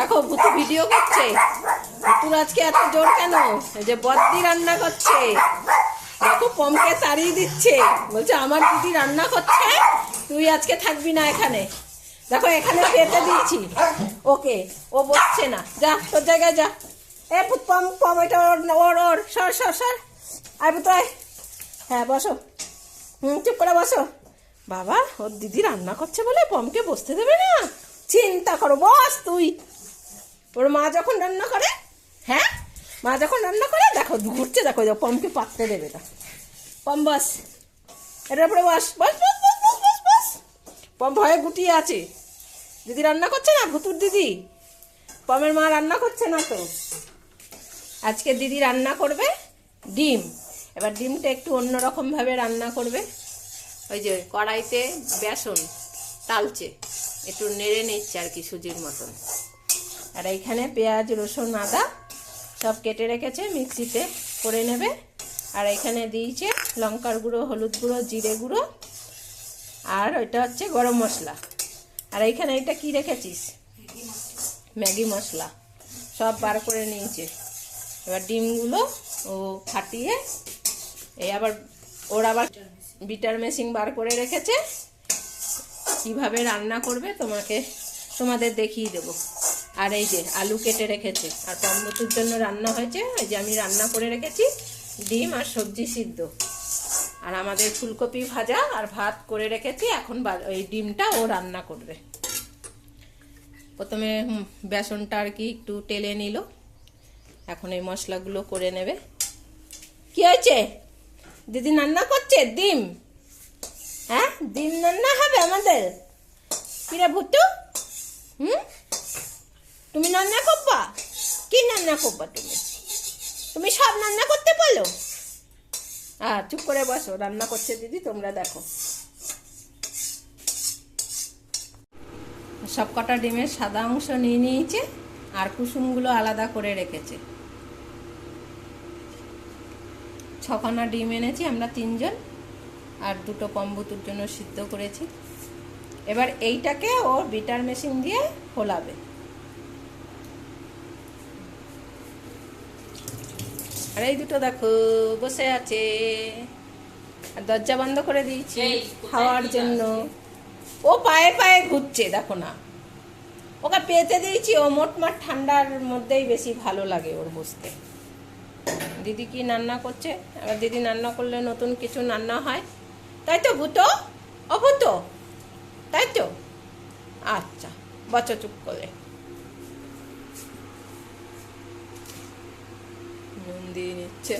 দেখো, ভুতু ভিডিও করছে। ভূতুর আজকে এত জোর কেন? যে বদ্দি রান্না করছে। দেখো, পমকে তাড়িয়ে দিচ্ছে। বলছে, আমার দিদি রান্না করছে? তুই আজকে থাকবি না এখানে। দেখো, এখানে পেতে দিয়েছি। ওকে, ও বসছে না। যা, তোর জায়গায় যা। এ পুত পম পম, এটা ওর ওর ওর, সর সর সর। আয় পুত আয়। হ্যাঁ বসো। হুম, চুপ করে বসো। বাবা, ওর দিদি রান্না করছে বলে পমকে বসতে দেবে না? চিন্তা করো, বস তুই। ওর মা যখন রান্না করে হ্যাঁ? মা যখন রান্না করে দেখো ঘুরছে দেখো দেখো, পমকে পাততে দেবে না পম বস। এটার উপরে বস বস বস বস বস বস বস। পম ভয়ে গুটিয়ে আছে। দিদি রান্না করছে না? ভুতুর দিদি? পমের মা রান্না করছে না তো? আজকে দিদি রান্না করবে ডিম। এবার ডিমটা একটু অন্যরকম ভাবে রান্না করবে। ওই যে কড়াইতে বেসন তালচে। একটু নেড়ে নিচ্ছে আর কি সুজির মতন। আর এইখানে পেঁয়াজ, রসুন, আদা সব কেটে রেখেছে, মিক্সিতে করে নেবে। আর এখানে দিয়েছে লঙ্কার গুঁড়ো, হলুদ গুঁড়ো, জিরে গুঁড়ো, আর ওইটা হচ্ছে গরম মশলা। আর এইখানে এটা কি রেখেছিস? ম্যাগি মশলা। সব বার করে নিয়েছে। এবার ডিমগুলো ও ফাটিয়ে এই আবার ওর আবার বিটার মেশিন বার করে রেখেছে। কীভাবে রান্না করবে তোমাকে, তোমাদের দেখিয়ে দেবো। আর এই যে আলু কেটে রেখেছে। আর টমেটোর জন্য রান্না হয়েছে, এই যে আমি রান্না করে রেখেছি, ডিম আর সবজি সিদ্ধ। আর আমাদের ফুলকপি ভাজা আর ভাত করে রেখেছি, এখন ওই ডিমটা ও রান্না করবে। প্রথমে বেসনটা আর কি একটু টেলে নিল। এখন এই মশলাগুলো করে নেবে। কি হয়েছে? দিদি রান্না করছে? ডিম? হ্যাঁ? ডিম রান্না হবে আমাদের? কিরে ভুতু হুম? তুমি রান্না করবা কি রান্না করবা তুমি? তুমি সব রান্না করতে পারো? হ্যাঁ চুপ করে বসো, রান্না করছে দিদি, তোমরা দেখো। সব কটা ডিমের সাদা অংশ নিয়ে নিয়েছে, আর কুসুমগুলো আলাদা করে রেখেছে। ছখানা ডিম এনেছি আমরা তিনজন, আর দুটো কম্বুতুর জন্য সিদ্ধ করেছি। এবার এইটাকে ও বিটার মেশিন দিয়ে ফোলাবে। আর এই দুটো দেখো বসে আছে। আর দরজা বন্ধ করে দিয়েছি খাওয়ার জন্য। ও পায়ে পায়ে ঘুরছে দেখো না। ওকে পেতে দিয়েছি ও মোটমাট ঠান্ডার মধ্যেই বেশি ভালো লাগে ওর বসতে। দিদি কি রান্না করছে? এবার দিদি রান্না করলে নতুন কিছু রান্না হয়। তাই তো ভূতো? ও ভূতো তাই তো? আচ্ছা বছর চুপ করে। নুন দিয়ে নিচ্ছে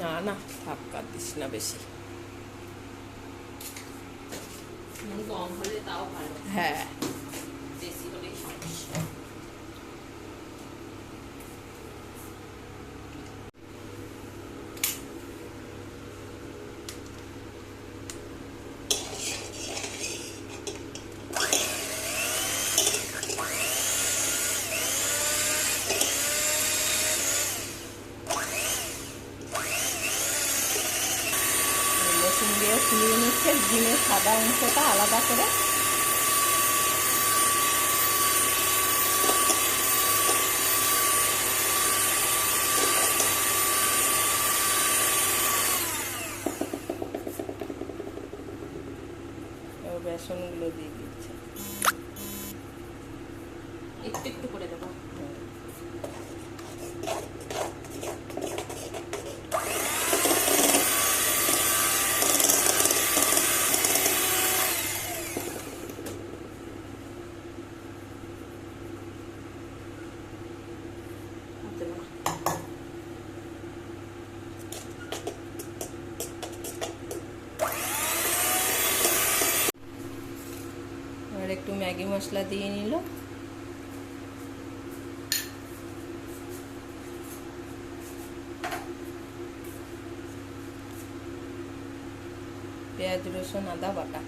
না না থাক দিস না বেশি হ্যাঁ বেশি হলেই সমস্যা মেশিন দিয়ে ফুলিয়ে নিচ্ছে ডিমের সাদা অংশটা আলাদা করে। বেসনগুলো দিয়ে দিচ্ছে একটু একটু করে দেবো আর দেবো না। এবার একটু ম্যাগি মশলা দিয়ে নিল। পেঁয়াজ রসুন আদা বাটা।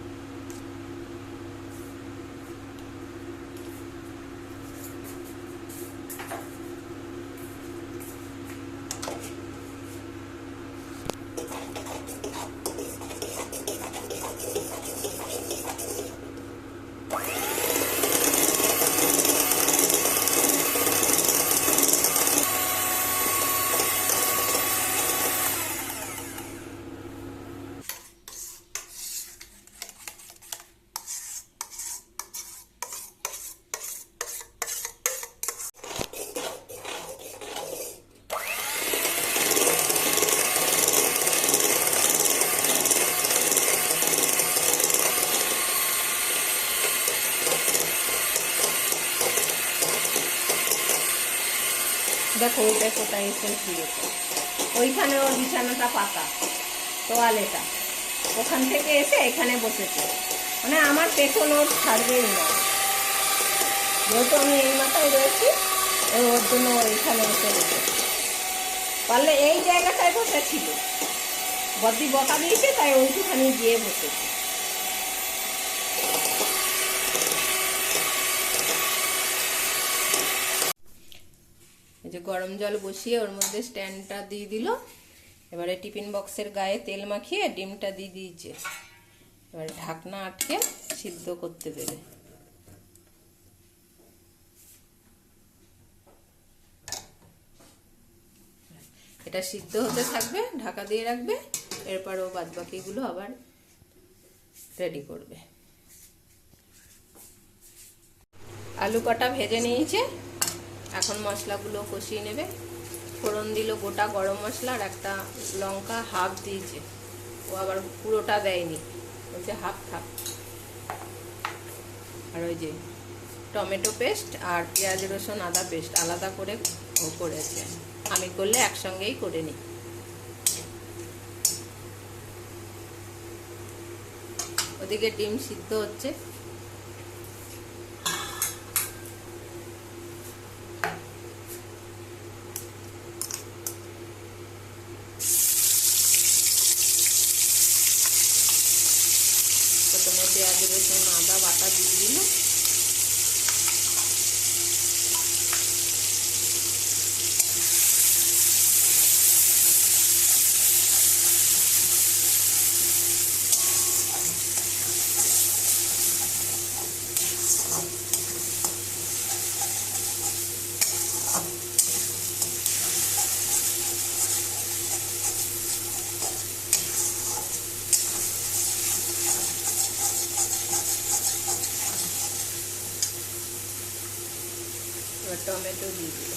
দেখো ওইটা কোথায় এসে ফিরেছে ওইখানে ওর বিছানাটা পাতা তোয়ালেটা ওখান থেকে এসে এখানে বসেছে। মানে আমার পেছন ওর ছাড়বেই না। যেহেতু আমি এই মাথায় রয়েছি ওর জন্য ও এখানে এসে বসেছে। পারলে এই জায়গাটায় বসেছিল। বদ্দি বকা দিয়েছে, তাই ওইটুখানি গিয়ে বসেছে। যে গরম জল বসিয়ে ওর মধ্যে স্ট্যান্ডটা দিয়ে দিল। এবারে টিফিন বক্সের গায়ে তেল মাখিয়ে ডিমটা দিয়ে দিয়েছে। এবারে ঢাকনা আটকে সিদ্ধ করতে দেবে। এটা সিদ্ধ হতে থাকবে, ঢাকা দিয়ে রাখবে, এরপর ও বাদ বাকিগুলো আবার রেডি করবে। আলু কটা ভেজে নিয়েছে? এখন মশলাগুলো কষিয়ে নেবে। ফোড়ন দিল গোটা গরম মশলা আর একটা লঙ্কা হাফ দিয়েছে। ও আবার পুরোটা দেয়নি। বলছে হাফ থাক আর ওই যে টমেটো পেস্ট আর পেঁয়াজ, রসুন, আদা পেস্ট আলাদা করে ও করেছে। আমি করলে একসঙ্গেই করে নিই। ওদিকে ডিম সিদ্ধ হচ্ছে প্রথমে পেঁয়াজ রসুন আদা বাটা দিয়ে দিল এবার টমেটো দিয়ে দিল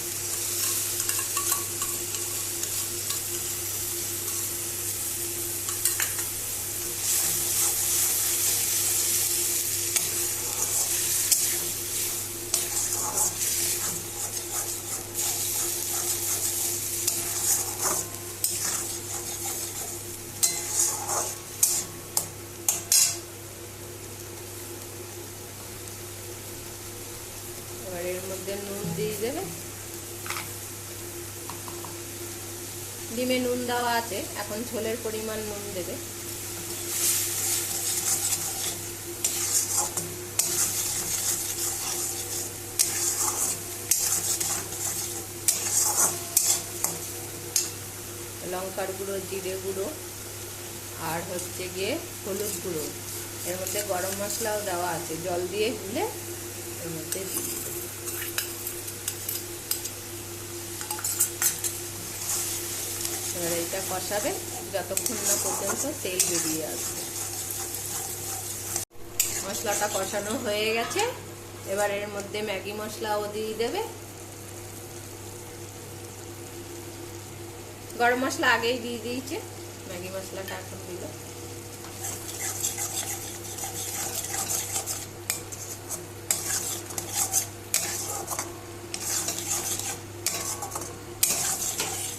এবার এর মধ্যে নুন দিয়ে দেবে ডিমে নুন দেওয়া আছে, এখন ঝোলের পরিমাণ নুন দেবে। লঙ্কার গুঁড়ো, জিরে গুঁড়ো, আর হচ্ছে গিয়ে হলুদ গুঁড়ো। এর মধ্যে গরম মশলাও দেওয়া আছে, জল দিয়ে গুলে এর মধ্যে দিয়ে এবার এটা কষাবে যতক্ষণ না পর্যন্ত তেল বেরিয়ে আসবে। মশলাটা কষানো হয়ে গেছে। এবার এর মধ্যে ম্যাগি মশলাও দিয়ে দেবে। গরম মশলা আগেই দিয়ে দিয়েছে। ম্যাগি মশলাটা এখন দিল।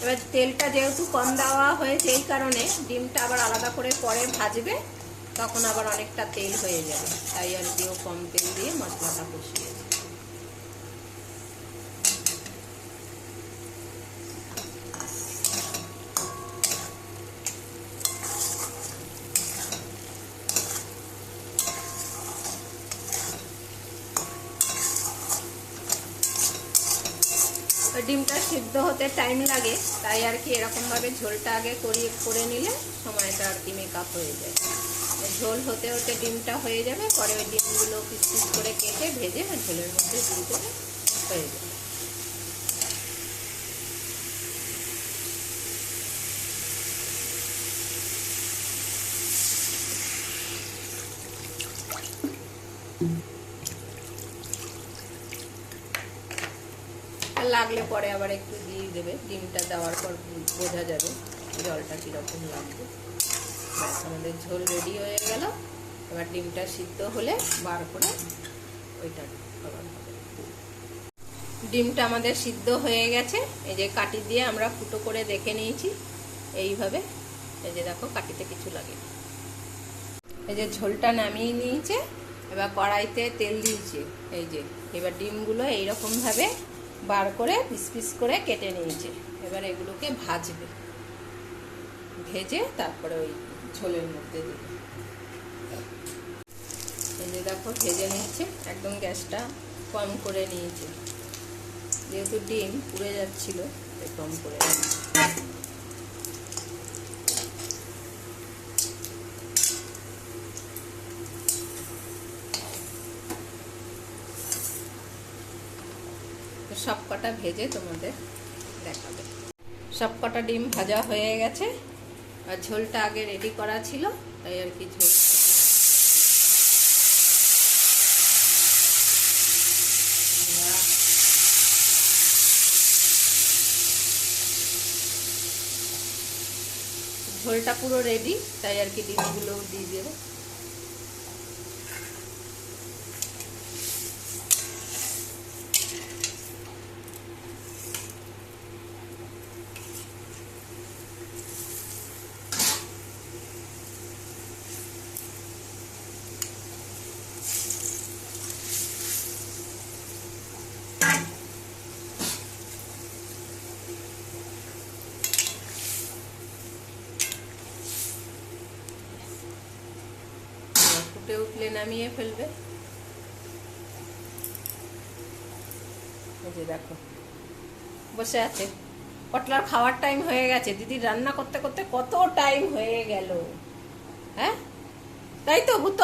এবার তেলটা যেহেতু কম দেওয়া হয়েছে এই কারণে ডিমটা আবার আলাদা করে পরে ভাজবে, তখন আবার অনেকটা তেল হয়ে যাবে। তাই আর কেউ কম তেল দিয়ে মশলাটা কষিয়ে ডিমটা সিদ্ধ হতে টাইম লাগে, তাই আর কি এরকমভাবে ঝোলটা আগে করিয়ে, করে নিলে সময়টা আর কি মেকআপ হয়ে যায়। ঝোল হতে হতে ডিমটা হয়ে যাবে, পরে ওই ডিমগুলো পিস করে কেটে ভেজে ঝোলের মধ্যে দিয়ে দেবে হয়ে যাবে। লাগলে পরে আবার একটু দিয়ে দেবে। ডিমটা দেওয়ার পর বোঝা যাবে জলটা কীরকম লাগবে। আমাদের ঝোল রেডি হয়ে গেল। এবার ডিমটা সিদ্ধ হলে বার করে ওইটা ডিমটা আমাদের সিদ্ধ হয়ে গেছে। এই যে কাটি দিয়ে আমরা ফুটো করে দেখে নিয়েছি। এইভাবে। এই যে দেখো, কাটিতে কিছু লাগে এই যে ঝোলটা নামিয়ে নিয়েছে। এবার কড়াইতে তেল দিয়েছে। এই যে, এবার ডিমগুলো এইরকমভাবে বার করে পিস পিস করে কেটে নিয়েছে। এবার এগুলোকে ভাজবে। ভেজে তারপরে ওই ঝোলের মধ্যে দেবে। এই দেখো, ভেজে নিয়েছে। একদম গ্যাসটা কম করে নিয়েছে। যেহেতু ডিম পুড়ে যাচ্ছিল কম করে নিয়েছে। সব কটা ভেজে তোমাদের দেখাবে। সব কটা ডিম ভাজা হয়ে গেছে, আর ঝোলটা আগে রেডি করা ছিল, তাই আর কি ঝোল। ঝোলটা পুরো রেডি তাই আর কি ডিমগুলো দিয়ে দেবো ফুটে উঠলে নামিয়ে ফেলবে। দেখো, বসে আছে। পটলার খাওয়ার টাইম হয়ে গেছে। দিদি রান্না করতে করতে কত টাইম হয়ে গেল। হ্যাঁ? তাই তো ভূত?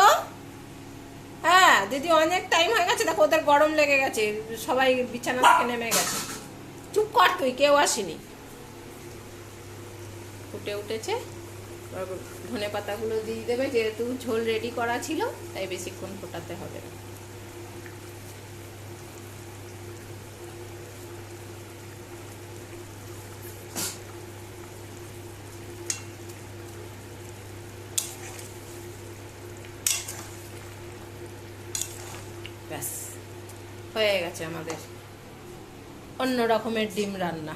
হ্যাঁ দিদি অনেক টাইম হয়ে গেছে। দেখো, ওদের গরম লেগে গেছে। সবাই বিছানা থেকে নেমে গেছে। চুপ কর তুই, কেউ আসেনি। ফুটে উঠেছে। ধনে পাতাগুলো দিয়ে দেবে, যেহেতু ঝোল রেডি করা ছিল, তাই বেশিক্ষণ ফোটাতে হবে না। ব্যাস, হয়ে গেছে আমাদের অন্য রকমের ডিম রান্না।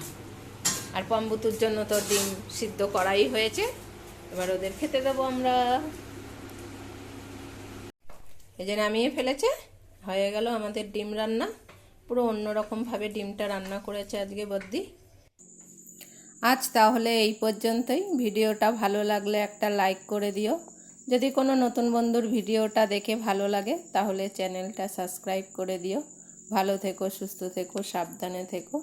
আর পম্বুতুর জন্য তো ডিম সিদ্ধ করাই হয়েছে। এবার ওদের খেতে দেবো আমরা। এই যে নামিয়ে ফেলেছে, হয়ে গেল আমাদের ডিম রান্না। পুরো অন্যরকমভাবে ডিমটা রান্না করেছে আজকে বদ্দি। আজ তাহলে এই পর্যন্তই। ভিডিওটা ভালো লাগলে একটা লাইক করে দিও। যদি কোনো নতুন বন্ধুর ভিডিওটা দেখে ভালো লাগে, তাহলে চ্যানেলটা সাবস্ক্রাইব করে দিও। ভালো থেকো, সুস্থ থেকো, সাবধানে থেকো।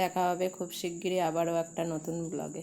দেখা হবে খুব শিগগিরই আবারও একটা নতুন ব্লগে।